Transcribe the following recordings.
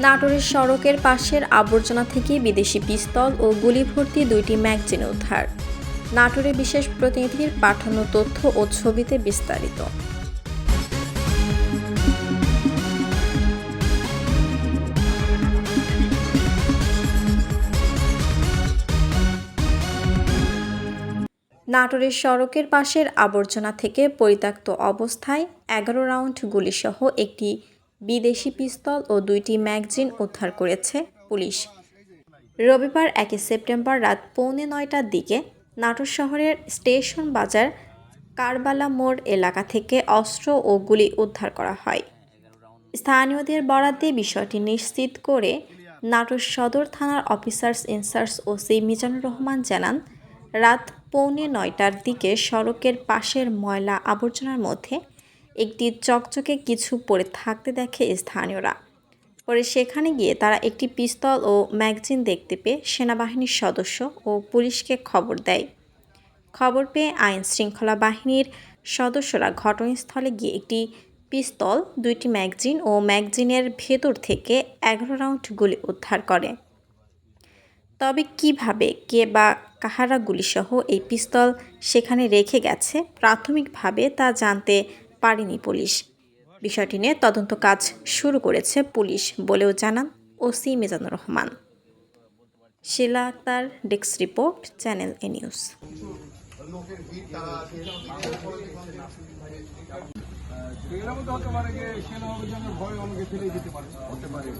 নাটোরের সড়কের পাশের আবর্জনা থেকে বিদেশি পিস্তল ও গুলি ভর্তি দুইটি ম্যাগজিন উদ্ধার। নাটোরে বিশেষ প্রতিনিধির পাঠানো তথ্য ও ছবিতে বিস্তারিত। নাটোরের সড়কের পাশের আবর্জনা থেকে পরিত্যক্ত অবস্থায় এগারো রাউন্ড গুলিসহ একটি বিদেশি পিস্তল ও দুইটি ম্যাগজিন উদ্ধার করেছে পুলিশ। রবিবার একই সেপ্টেম্বর রাত পৌনে নয়টার দিকে নাটোর শহরের স্টেশন বাজার কারবালা মোড় এলাকা থেকে অস্ত্র ও গুলি উদ্ধার করা হয়। স্থানীয়দের বরাদ্দে বিষয়টি নিশ্চিত করে নাটোর সদর থানার officers in charge OC Mizanur Rahman জানান, রাত পৌনে নয়টার দিকে সড়কের পাশের ময়লা আবর্জনার মধ্যে একটি চকচকে কিছু পড়ে থাকতে দেখে স্থানীয়রা। পরে সেখানে গিয়ে তারা একটি পিস্তল ও ম্যাগজিন দেখতে পেয়ে সেনাবাহিনীর সদস্য ও পুলিশকে খবর দেয়। খবর পেয়ে আইন শৃঙ্খলা বাহিনীর সদস্যরা ঘটনাস্থলে গিয়ে একটি পিস্তল, দুইটি ম্যাগজিন ও ম্যাগজিনের ভেতর থেকে এগারো রাউন্ড গুলি উদ্ধার করে। তবে কীভাবে, কে বা কাহারা গুলিসহ এই পিস্তল সেখানে রেখে গেছে, প্রাথমিকভাবে তা জানতে পারেনি পুলিশ। বিষয়টি নিয়ে তদন্ত কাজ শুরু করেছে পুলিশ বলেও জানান OC Mizanur Rahman. Shila Akter desk report, channel A news. পারে যে পারে হতে পারে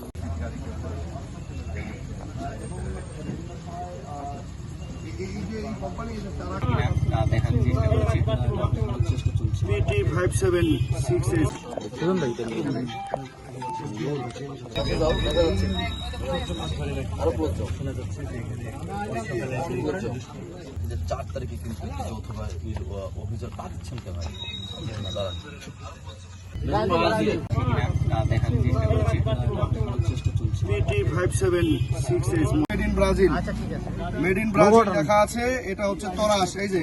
ফাইভ সেভেন সিক্স চার তারিখে কিন্তু যৌথ বাহিনীর অভিযান পাচ্ছেন কেন দাঁড়ান five seven six eight made in Brazil made in Brazil লেখা আছে এটা হচ্ছে তরাস এই যে।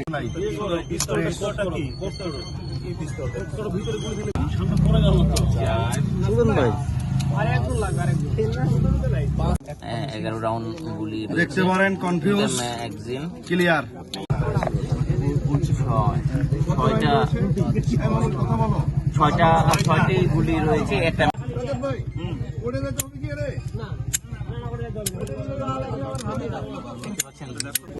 এগারো রাউন্ড গুলি দেখতে পারেন কনফিউজ ক্লিয়ার ছয়টা ছয়টা ছয়টি গুলি রয়েছে একটা ওরে যেতে হবে কি রে পাচ্ছেন